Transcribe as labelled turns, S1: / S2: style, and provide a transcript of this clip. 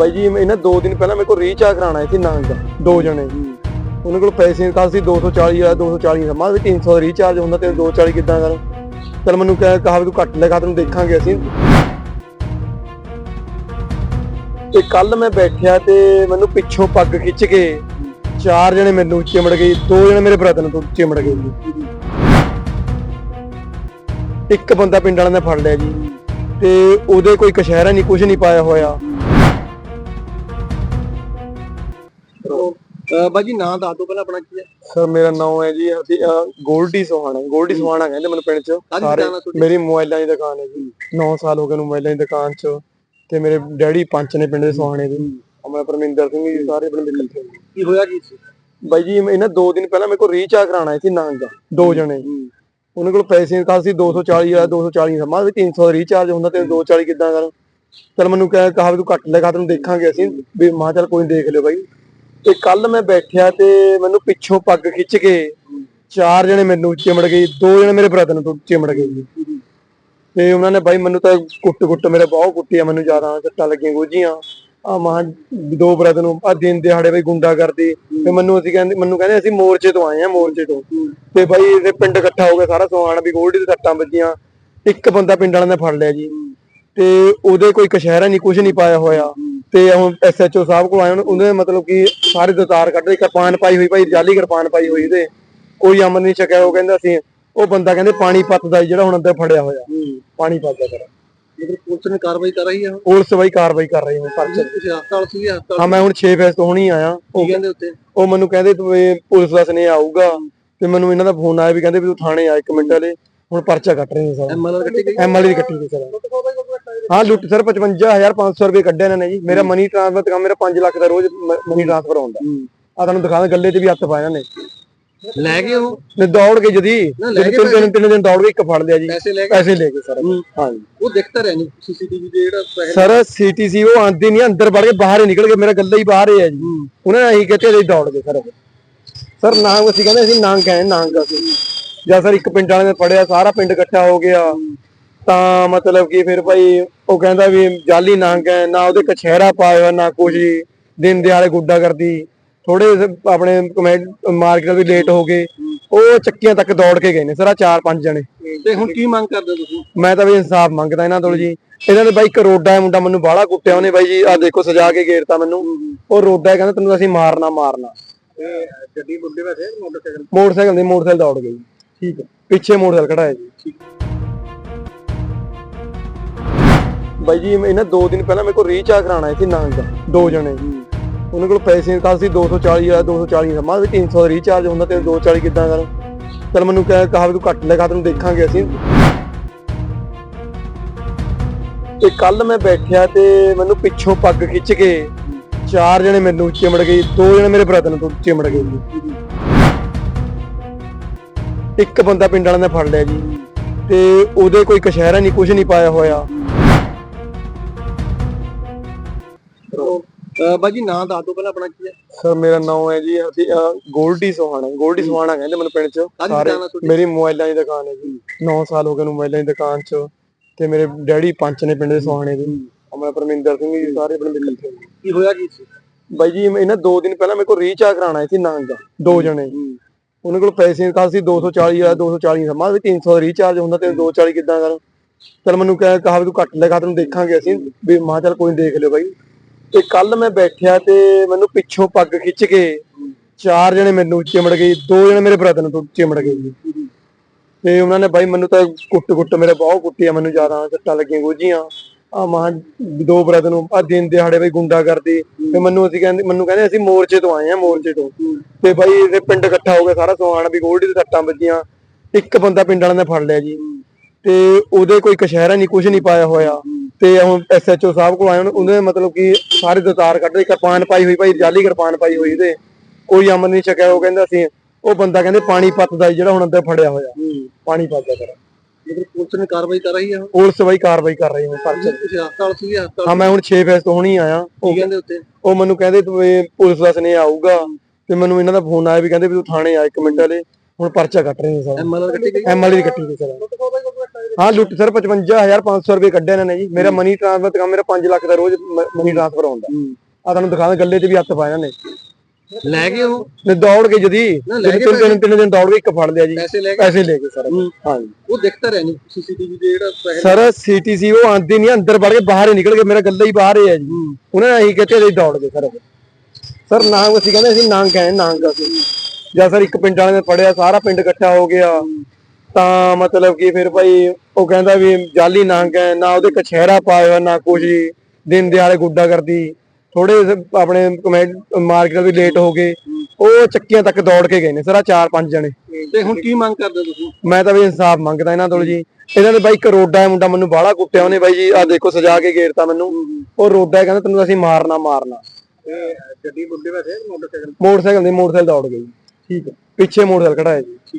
S1: ਬਾਈ ਜੀ ਇਹਨਾਂ ਦੋ ਦਿਨ ਪਹਿਲਾਂ ਮੇਰੇ ਕੋਲ ਰੀਚਾਰਜ ਕਰਾਣਾ ਸੀ ਨੰਗ ਦੋ ਜਣੇ। ਉਹਨਾਂ ਕੋਲ ਪੈਸੇ ਕੱਲ ਸੀ 240 ਆ 240 ਦਾ ਮੈਂ ਵੀ 300 ਦਾ ਰੀਚਾਰਜ ਹੁੰਦਾ ਤੇ 240 ਕਿੱਦਾਂ ਕਰ? ਚਲ ਮੈਨੂੰ ਕਹਿ ਕਹਾ ਵੀ ਤੂੰ ਕੱਟ ਲੈ ਖਾ ਤੈਨੂੰ ਦੇਖਾਂਗੇ ਅਸੀਂ। ਤੇ ਕੱਲ ਮੈਂ ਬੈਠਿਆ ਤੇ ਮੈਨੂੰ ਪਿੱਛੋਂ ਪੱਗ ਖਿੱਚ ਕੇ ਚਾਰ ਜਣੇ ਮੈਨੂੰ ਚਿਮੜ ਗਏ ਦੋ ਜਣੇ ਮੇਰੇ ਬ੍ਰਦਰ ਨੂੰ ਚਿਮੜ ਗਏ ਜੀ। ਇੱਕ ਬੰਦਾ ਪਿੰਡ ਵਾਲਿਆਂ ਨੇ ਫੜ ਲਿਆ ਜੀ। ਤੇ ਉਹਦੇ ਕੋਈ ਕਸ਼ਹਿਰਾ ਨਹੀਂ ਕੁਝ ਨਹੀਂ ਪਾਇਆ ਹੋਇਆ।
S2: ਬਾਜੀ ਨਾਂ ਦੱਸ ਦੋ ਪਹਿਲਾਂ ਆਪਣਾ ਕੀ ਹੈ?
S1: ਸਰ ਮੇਰਾ ਨਾਮ ਹੈ ਜੀ ਗੋਲਡੀ ਸੋਹਾਣਾ ਗੋਲਡੀ ਸੋਹਾਣਾ ਕਹਿੰਦੇ ਮੈਨੂੰ ਪਿੰਡ ਚ। ਸਾਰੇ? ਮੇਰੀ ਮੋਬਾਈਲਾਂ ਦੀ ਦੁਕਾਨ ਹੈ ਜੀ। 9 ਸਾਲ ਹੋ ਗਏ ਨੂੰ ਮੋਬਾਈਲਾਂ ਦੀ ਦੁਕਾਨ ਚ ਤੇ ਮੇਰੇ ਡੈਡੀ ਪੰਚ ਨੇ ਪਿੰਡ ਦੇ ਸੋਹਾਣੇ ਦੇ। ਮੈਂ ਪਰਮਿੰਦਰ ਸਿੰਘ ਜੀ ਸਾਰੇ ਆਪਣੇ ਮਿਲ ਕੇ
S2: ਕੀ ਹੋਇਆ ਕੀ ਸੀ
S1: ਬਾਈ ਜੀ ਇਹਨਾਂ ਦੋ ਦਿਨ ਪਹਿਲਾਂ ਮੇਰੇ ਕੋਲ ਰੀਚਾਰਜ ਕਰਾਣਾ ਸੀ ਨੰਗ ਦੋ ਜਣੇ। ਉਹਨਾਂ ਕੋਲ ਪੈਸੇ ਕੱਲ ਸੀ? 240 ਆ 240 ਦਾ ਮੈਂ ਵੀ 300 ਦਾ ਰੀਚਾਰਜ ਹੁੰਦਾ ਤੇ 240 ਕਿੱਦਾਂ ਕਰ? ਚਲ ਮੈਨੂੰ ਕਹਿ ਤੂੰ ਕੱਟ ਲੈ ਖਾ ਤੈਨੂੰ ਦੇਖਾਂਗੇ ਅਸੀਂ। ਵੀ ਮਾਂ ਚੱਲ ਕੋਈ ਨੀ ਦੇਖ ਲਿਓ ਬਾਈ। ਤੇ ਕੱਲ ਮੈਂ ਬੈਠਿਆ ਤੇ ਮੈਨੂੰ ਪਿੱਛੋਂ ਪੱਗ ਖਿੱਚ ਕੇ ਚਾਰ ਜਣੇ ਮੈਨੂੰ ਚਿਮੜ ਗਏ, ਦੋ ਜਣੇ ਮੇਰੇ ਬ੍ਰਦਰ ਨੂੰ ਚਿਮੜ ਗਏ ਜੀ। ਤੇ ਉਹਨਾਂ ਨੇ ਬਾਈ ਮੈਨੂੰ ਤਾਂ ਕੁੱਟ ਕੁੱਟ ਮੇਰੇ ਬਹੁਤ ਕੁੱਟਿਆ, ਮੈਨੂੰ ਜ਼ਿਆਦਾ ਸੱਟਾਂ ਲੱਗੀਆਂ ਗੋਜੀਆਂ। ਆ ਮਹਾ ਦੋ ਬ੍ਰਦਰ ਨੂੰ ਆ ਦਿਨ ਦਿਹਾੜੇ ਬਈ ਗੁੰਡਾ ਕਰਦੇ। ਤੇ ਮੈਨੂੰ ਅਸੀਂ ਕਹਿੰਦੇ, ਮੈਨੂੰ ਕਹਿੰਦੇ ਅਸੀਂ ਮੋਰਚੇ ਤੋਂ ਆਏ ਆ ਮੋਰਚੇ ਤੋਂ। ਤੇ ਬਾਈ ਇਹ ਪਿੰਡ ਇਕੱਠਾ ਹੋ ਗਿਆ ਸਾਰਾ ਸਮਾਨ ਵੀ ਗੋਲਡੀ ਦੇ ਸੱਟਾਂ ਵੱਜੀਆਂ। ਇੱਕ ਬੰਦਾ ਪਿੰਡ ਵਾਲਿਆਂ ਨੇ ਫੜ ਲਿਆ ਜੀ। ਤੇ ਉਹਦੇ ਕੋਈ ਕਸ਼ਹਿਰਾ ਨਹੀਂ ਕੁਝ ਨਹੀਂ ਪਾਇਆ ਹੋਇਆ। ਤੇ ਹੁਣ ਐਸਐਚਓ ਸਾਹਿਬ ਕੋਲ ਆਏ ਉਹਨੇ- ਮਤਲਬ ਕਿ ਸਾਰੇ ਦਤਾਰ ਕੱਢੇ ਕਿਰਪਾਨ ਪਾਈ ਹੋਈ ਭਾਈ ਜਾਲੀ ਕਿਰਪਾਨ ਪਾਈ ਹੋਈ ਤੇ ਕੋਈ ਅਮਨ ਨਹੀਂ ਚੱਕਿਆ ਉਹ ਕਹਿੰਦਾ ਸੀ ਉਹ ਬੰਦਾ ਕਹਿੰਦੇ ਪਾਣੀ ਪੱਤ ਦਾ ਜਿਹੜਾ ਹੁਣ ਅੰਦਰ ਫੜਿਆ ਹੋਇਆ। ਪਾਣੀ ਪੱਤ ਦਾ ਕਰ
S2: ਮਤਲਬ ਪੁਲਿਸ ਨੇ ਕਾਰਵਾਈ ਕਰ ਰਹੀ ਆ
S1: ਪੁਲਿਸ ਬਾਈ ਕਾਰਵਾਈ ਕਰ ਰਹੀ ਹੈ ਪਰਚੇ।
S2: ਤੁਸੀਂ ਹਸਪਤਾਲ ਸੀ ਹਸਪਤਾਲ
S1: ਹਾਂ ਮੈਂ ਹੁਣ 6 ਫੇਸ ਤੋਂ ਹੁਣੀ ਆਇਆ।
S2: ਕੀ ਕਹਿੰਦੇ ਉੱਤੇ
S1: ਉਹ ਮੈਨੂੰ ਕਹਿੰਦੇ ਤੂੰ ਪੁਲਿਸ ਦਾ ਸਨੇਹ ਆਊਗਾ ਤੇ ਮੈਨੂੰ ਇਹਨਾਂ ਦਾ ਫੋਨ ਆਇਆ ਵੀ ਕਹਿੰਦੇ ਵੀ ਤੂੰ ਥਾਣੇ ਆ ਇੱਕ ਮਿੰਟ ਹਲੇ। ਹੁਣ ਪਰਚਾ ਕੱਟ ਰਹੇ ਨੇ ਸਰ
S2: ਐਮਐਲਆਰ ਕੱਟੀ ਗਈ?
S1: ਦੀ ਕੱਟੀ ਗਈ ਸਰ। ਹਾਂ ਲੁੱਟ ਸਰ 55500 ਰੁਪਏ ਕੱਢੇ ਇਹਨਾਂ ਨੇ ਜੀ। ਮੇਰਾ ਮਨੀ ਟ੍ਰਾਂਸਫਰ ਤੇ ਮੇਰਾ 5 ਲੱਖ ਦਾ ਰੋਜ਼ ਮਨੀ ਟ੍ਰਾਂਸਫਰ ਹੁੰਦਾ ਆ ਤੁਹਾਨੂੰ ਦਿਖਾਵਾਂ ਗੱਲੇ 'ਚ ਵੀ ਹੱਥ ਪਾਇਆ ਨੇ।
S2: ਲੈ ਗਏ ਉਹ?
S1: ਨੇ ਦੌੜ ਕੇ ਜਦੀ। ਤਿੰਨ
S2: ਕੇ
S1: ਤਿੰਨ ਦਿਨ ਦੌੜ ਕੇ ਇੱਕ ਫੜ ਲਿਆ ਜੀ।
S2: ਪੈਸੇ ਲੈ ਗਏ?
S1: ਸਰ। ਹਾਂਜੀ।
S2: ਉਹ ਦਿਖਤਾ ਰਿਹਾ ਨਹੀਂ ਸੀਸੀਟੀਵੀ ਤੇ ਜਿਹੜਾ
S1: ਸਰ ਸੀਟੀਸੀ ਉਹ ਆਂਦੇ ਨਹੀਂ ਅੰਦਰ ਵੜ ਕੇ ਬਾਹਰ ਹੀ ਨਿਕਲ ਗਏ ਮੇਰਾ ਗੱਲਾ ਹੀ ਬਾਹਰ ਹੀ ਹੈ ਜੀ। ਉਹਨਾਂ ਨੇ ਇਹੀ ਕਿਹਾ ਅਸੀਂ ਦੌੜ ਗਏ ਸਰ। ਸਰ ਨਾਂਗ ਅਸੀਂ ਕਹਿੰਦੇ ਅਸੀਂ ਨਾਂਗ ਗਏ ਨਾਂਗ ਅਸੀਂ। ਜਦ ਸਰ ਇੱਕ ਪਿੰਡ ਵਾਲੇ ਨੇ ਫੜਿਆ ਸਾਰਾ ਪਿੰਡ ਇਕੱਠਾ ਹੋ ਗਿਆ। ਤਾਂ ਮਤਲਬ ਕਿ ਫਿਰ ਭਾਈ ਉਹ ਕਹਿੰਦਾ ਵੀ ਜਾਲੀ ਨਾਂਗ ਹੈ ਨਾ ਉਹਦੇ ਕਛਹਿਰਾ ਪਾਇਆ ਨਾ ਕੁਝ। ਦਿਨ ਦਿਹਾੜੇ ਗੁੱਡਾ ਕਰਦੀ। ਥੋੜੇ ਆਪਣੇ ਮਾਰਕੀਟ ਵੀ ਲੇਟ ਹੋ ਗਏ। ਉਹ ਚੱਕੀਆਂ ਤੱਕ ਦੌੜ ਕੇ ਗਏ ਨੇ ਸਰ ਆ ਚਾਰ ਪੰਜ ਜਣੇ।
S2: ਤੇ ਹੁਣ ਕੀ ਮੰਗ ਕਰਦੇ ਤੁਸੀਂ?
S1: ਮੈਂ ਤਾਂ ਵੀ ਇਨਸਾਫ ਮੰਗਦਾ ਇਹਨਾਂ ਤੋਂ ਜੀ। ਇਹਨਾਂ ਦੇ ਬਾਈ ਇੱਕ ਰੋਡਾ ਹੈ ਮੁੰਡਾ ਮੈਨੂੰ ਬਾਹਲਾ ਕੁੱਟਿਆ ਉਹਨੇ ਬਾਈ ਜੀ। ਆ ਦੇਖੋ ਸਜਾ ਕੇ ਘੇਰਤਾ ਮੈਨੂੰ। ਉਹ ਰੋਡਾ ਕਹਿੰਦਾ ਤੈਨੂੰ ਅਸੀਂ ਮਾਰਨਾ ਮਾਰਨਾ।
S2: ਤੇ ਗੱਡੀ ਮੁੰਡੇ ਬੈਠੇ ਮੋਟਰਸਾਈਕਲ?
S1: ਮੋਟਰਸਾਈਕਲ ਦੇ ਮੋਟਰਸਾਈਕਲ ਦੌੜ ਗਈ। ਠੀਕ ਹੈ। ਪਿੱਛੇ ਮੋਟਰਸਾਈਕਲ ਖੜਾ ਹੈ। ਜੀ ਬਾਈ ਜੀ ਇਹਨਾਂ ਦੋ ਦਿਨ ਪਹਿਲਾਂ ਮੇਰੇ ਕੋਲ ਰੀਚਾਰਜ ਕਰਾਣਾ ਸੀ ਨੰਗ ਦੋ। ਜਣੇ ਉਹਨਾਂ ਕੋਲ ਪੈਸੇ ਕੱਲ ਸੀ 240 ਆ 240 ਦਾ ਵੀ 300 ਦਾ ਰੀਚਾਰਜ ਹੁੰਦਾ ਤੇ 240 ਕਿੱਦਾਂ ਕਰ? ਚਲ ਮੈਨੂੰ ਕਹਿ, ਕਹਾ ਵੀ ਤੂੰ ਕੱਟ ਲੈ ਤੈਨੂੰ ਦੇਖਾਂਗੇ ਅਸੀਂ। ਤੇ ਕੱਲ ਮੈਂ ਬੈਠਿਆ ਤੇ ਮੈਨੂੰ ਪਿੱਛੋਂ ਪੱਗ ਖਿੱਚ ਕੇ ਚਾਰ ਜਣੇ ਮੈਨੂੰ ਚਿਮੜ ਗਏ। ਦੋ ਜਣੇ ਮੇਰੇ ਬ੍ਰਦਰ ਨੂੰ ਚਿਮੜ ਗਏ ਇੱਕ ਬੰਦਾ ਪਿੰਡ ਵਾਲਿਆਂ ਨੇ ਫੜ ਲਿਆ ਜੀ। ਤੇ ਉਹਦੇ ਕੋਈ ਕਸ਼ਹਿਰਾ ਨਹੀਂ ਕੁਝ ਨਹੀਂ ਪਾਇਆ ਹੋਇਆ।
S2: ਬਾਜੀ ਨਾਂ ਦੱਸ ਦੋ ਪਹਿਲਾਂ ਆਪਣਾ ਕੀ ਹੈ?
S1: ਸਰ ਮੇਰਾ ਨਾਮ ਹੈ ਜੀ ਅਹ ਗੋਲਡੀ ਸੋਹਾਣਾ ਗੋਲਡੀ ਸੋਹਾਣਾ ਕਹਿੰਦੇ ਮੈਨੂੰ ਪਿੰਡ ਚ।
S2: ਕਾਹਦੀ
S1: ਸਾਰੇ
S2: ਦੁਕਾਨ ਆ ਤੁਹਾਡੀ?
S1: ਮੇਰੀ ਮੋਬਾਈਲਾਂ ਦੀ ਦੁਕਾਨ ਹੈ ਜੀ। 9 ਸਾਲ ਹੋ ਗਏ ਨੂੰ ਮੋਬਾਈਲਾਂ ਦੀ ਦੁਕਾਨ ਚ ਤੇ ਮੇਰੇ ਡੈਡੀ ਪੰਚ ਨੇ ਪਿੰਡ ਦੇ ਸੋਹਾਣੇ ਦੇ। ਮੈਂ ਪਰਮਿੰਦਰ ਸਿੰਘ ਜੀ ਸਾਰੇ ਆਪਣੇ ਮਿਲ ਕੇ
S2: ਕੀ ਹੋਇਆ ਕੀ ਸੀ?
S1: ਬਾਈ ਜੀ ਇਹਨਾਂ ਦੋ ਦਿਨ ਪਹਿਲਾਂ ਮੇਰੇ ਕੋਲ ਰੀਚਾਰਜ ਕਰਾਣਾ ਸੀ ਨੰਗ ਦੋ ਜਣੇ। ਉਹਨਾਂ ਕੋਲ ਪੈਸੇ ਕੱਲ ਸੀ 240 ਆ 240 ਦਾ ਮੈਂ ਵੀ 300 ਦਾ ਰੀਚਾਰਜ ਹੁੰਦਾ ਤੇ 240 ਕਿੱਦਾਂ ਕਰ? ਚਲ ਮੈਨੂੰ ਕਹਿ, ਕਹਾ ਵੀ ਤੂੰ ਕੱਟ ਲੈ ਖਾ ਤੈਨੂੰ ਦੇਖਾਂਗੇ ਅਸੀਂ। ਵੀ ਮਾਂ ਚੱਲ ਕੋਈ ਦੇਖ ਲਿਓ ਬਾਈ। ਤੇ ਕੱਲ ਮੈਂ ਬੈਠਿਆ ਤੇ ਮੈਨੂੰ ਪਿੱਛੋਂ ਪੱਗ ਖਿੱਚ ਕੇ ਚਾਰ ਜਣੇ ਮੈਨੂੰ ਚਿਮੜ ਗਏ। ਦੋ ਜਣੇ ਮੇਰੇ ਬ੍ਰਦਰ ਨੂੰ ਚਿਮੜ ਗਏ ਜੀ। ਤੇ ਉਹਨਾਂ ਨੇ ਬਾਈ ਮੈਨੂੰ ਤਾਂ ਕੁੱਟ ਕੁੱਟ ਮੇਰੇ, ਬਹੁਤ ਕੁੱਟਿਆ ਮੈਨੂੰ ਜ਼ਿਆਦਾ, ਸੱਟਾਂ ਲੱਗੀਆਂ ਗੋਜੀਆਂ ਆ ਮਾਂ ਦੋ ਬ੍ਰਦਰ ਨੂੰ ਆ ਦਿਨ ਦਿਹਾੜੇ ਬਈ ਗੁੰਡਾ ਕਰਦੀ। ਤੇ ਮੈਨੂੰ ਅਸੀਂ ਕਹਿੰਦੇ ਮੈਨੂੰ ਕਹਿੰਦੇ ਅਸੀਂ ਮੋਰਚੇ ਤੋਂ ਆਏ ਆ ਮੋਰਚੇ ਤੋਂ। ਤੇ ਬਾਈ ਇਹ ਪਿੰਡ ਇਕੱਠਾ ਹੋ ਗਿਆ ਸਾਰਾ ਸਮਾਨ ਵੀ ਗੋਲਡੀ ਦੇ ਸੱਟਾਂ ਵੱਜੀਆਂ। ਇੱਕ ਬੰਦਾ ਪਿੰਡ ਵਾਲਿਆਂ ਨੇ ਫੜ ਲਿਆ ਜੀ। ਤੇ ਉਹਦੇ ਕੋਈ ਕਸ਼ਹਿਰਾ ਨਹੀਂ ਕੁਝ ਨਹੀਂ ਪਾਇਆ ਹੋਇਆ। ਤੇ ਹੁਣ ਐਸਐਚਓ ਸਾਹਿਬ ਕੋਲ ਆਏ ਉਹਨੇ- ਮਤਲਬ ਕਿ ਸਾਰੇ ਦਤਾਰ ਕੱਢੇ ਕਿਰਪਾਨ ਪਾਈ ਹੋਈ ਭਾਈ ਜਾਲੀ ਕਿਰਪਾਨ ਪਾਈ ਹੋਈ ਤੇ ਕੋਈ ਅਮਨ ਨਹੀਂ ਚੱਕਿਆ ਉਹ ਕਹਿੰਦਾ ਸੀ ਉਹ ਬੰਦਾ ਕਹਿੰਦੇ ਪਾਣੀ ਪੱਤ ਦਾ ਜਿਹੜਾ ਹੁਣ ਅੰਦਰ ਫੜਿਆ ਹੋਇਆ। ਪਾਣੀ ਪੱਤ ਦਾ ਕਰ
S2: ਮਤਲਬ ਪੁਲਿਸ ਨੇ ਕਾਰਵਾਈ ਕਰ ਰਹੀ ਆ
S1: ਪੁਲਿਸ ਬਾਈ ਕਾਰਵਾਈ ਕਰ ਰਹੀ ਹੈ ਪਰਚੇ
S2: ਤੁਸੀਂ ਹਸਪਤਾਲ ਸੀ ਹਸਪਤਾਲ
S1: ਹਾਂ ਮੈਂ ਹੁਣ 6 ਫੇਸ ਤੋਂ ਹੁਣੀ ਆਇਆ।
S2: ਕੀ ਕਹਿੰਦੇ ਉੱਤੇ
S1: ਉਹ ਮੈਨੂੰ ਕਹਿੰਦੇ ਤੂੰ ਇਹ ਪੁਲਿਸ ਦਾ ਸਨੇਹ ਆਊਗਾ ਤੇ ਮੈਨੂੰ ਇਹਨਾਂ ਦਾ ਫੋਨ ਆਇਆ ਵੀ ਕਹਿੰਦੇ ਵੀ ਤੂੰ ਥਾਣੇ ਆ ਇੱਕ ਮਿੰਟ ਹਲੇ ਹੁਣ ਪਰਚਾ ਕੱਟ ਰਹੇ ਨੇ ਸਰ।
S2: ਐਮਐਲਆਰ ਕੱਟੀ ਗਈ?
S1: ਐਮਐਲਏ ਦੀ ਕੱਟੀ ਗਈ ਸਰ। ਹਾਂ ਲੁੱਟ ਸਰ 55500 ਰੁਪਏ ਕੱਢੇ ਇਹਨਾਂ ਨੇ ਜੀ। ਮੇਰਾ ਮਨੀ ਟ੍ਰਾਂਸਫਰ ਕੰਮ ਮੇਰਾ 5 ਲੱਖ ਦਾ ਰੋਜ਼ ਮਨੀ ਟ੍ਰਾਂਸਫਰ ਹੁੰਦਾ। ਆ ਤੁਹਾਨੂੰ ਦਿਖਾਵਾਂ ਗੱਲੇ ਤੇ ਵੀ ਹੱਥ ਪਾਇਆ ਨੇ।
S2: ਲੈ ਗਏ ਉਹ?
S1: ਨੇ ਦੌੜ ਕੇ ਜਦੀ ਤਿੰਨ ਤਿੰਨ ਤਿੰਨ ਦਿਨ ਦੌੜ ਕੇ ਇੱਕ ਫੜ ਲਿਆ ਜੀ।
S2: ਪੈਸੇ ਲੈ ਗਏ?
S1: ਪੈਸੇ ਲੈ ਗਏ ਸਰ ਹਾਂਜੀ।
S2: ਉਹ ਦਿਖਤਾ ਰਿਹਾ ਨਹੀਂ ਸੀਸੀਟੀਵੀ ਦੇ ਜਿਹੜਾ
S1: ਸਰ ਸੀਟੀਸੀ ਉਹ ਆਂਦੇ ਨਹੀਂ ਅੰਦਰ ਵੜ ਕੇ ਬਾਹਰ ਹੀ ਨਿਕਲ ਗਏ ਮੇਰਾ ਗੱਲਾ ਹੀ ਬਾਹਰ ਹੀ ਜੀ। ਉਹਨਾਂ ਨੇ ਇਹੀ ਕਿਹਾ ਅਸੀਂ ਦੌੜ ਗਏ ਸਰ। ਸਰ ਨਾਂਗ ਅਸੀਂ ਕਹਿੰਦੇ ਅਸੀਂ ਨਾਂਗ ਗਏ ਨਾਂਗ ਅਸੀਂ ਜਦ ਸਰ ਇੱਕ ਪਿੰਡ ਵਾਲੇ ਨੇ ਫੜਿਆ ਸਾਰਾ ਪਿੰਡ ਇਕੱਠਾ ਹੋ ਗਿਆ। ਤਾਂ ਮਤਲਬ ਕਿ ਫਿਰ ਭਾਈ ਉਹ ਕਹਿੰਦਾ ਵੀ ਜਾਲੀ ਨਾਂਗ ਹੈ ਨਾ ਉਹਦੇ ਕਛਹਿਰਾ ਪਾਇਆ ਨਾ ਕੁਝ। ਦਿਨ ਦਿਹਾੜੇ ਗੁੱਡਾ ਕਰਦੀ। ਥੋੜੇ ਆਪਣੇ ਮਾਰਕੀਟ ਵੀ ਲੇਟ ਹੋ ਗਏ। ਉਹ ਚੱਕੀਆਂ ਤੱਕ ਦੌੜ ਕੇ ਗਏ ਨੇ ਸਰ ਆ ਚਾਰ ਪੰਜ ਜਣੇ।
S2: ਤੇ ਹੁਣ ਕੀ ਮੰਗ ਕਰਦੇ ਤੁਸੀਂ?
S1: ਮੈਂ ਤਾਂ ਵੀ ਇਨਸਾਫ ਮੰਗਦਾ ਇਹਨਾਂ ਤੋਂ ਜੀ। ਇਹਨਾਂ ਦੇ ਬਾਈ ਇੱਕ ਰੋਡਾ ਹੈ ਮੁੰਡਾ ਮੈਨੂੰ ਬਾਹਲਾ ਕੁੱਟਿਆ ਉਹਨੇ ਬਾਈ ਜੀ। ਆ ਦੇਖੋ ਸਜਾ ਕੇ ਘੇਰਤਾ ਮੈਨੂੰ। ਉਹ ਰੋਡਾ ਹੈ, ਕਹਿੰਦਾ ਤੈਨੂੰ ਅਸੀਂ ਮਾਰਨਾ ਮਾਰਨਾ।
S2: ਤੇ ਗੱਡੀ ਮੁੰਡੇ ਵੈਸੇ ਮੋਟਰਸਾਈਕਲ?
S1: ਮੋਟਰਸਾਈਕਲ ਦੇ ਮੋਟਰਸਾਈਕਲ ਦੌੜ ਗਈ। ਠੀਕ ਹੈ। ਪਿੱਛੇ ਮੋਟਰਸਾਈਕਲ ਖੜਾ ਹੈ ਜੀ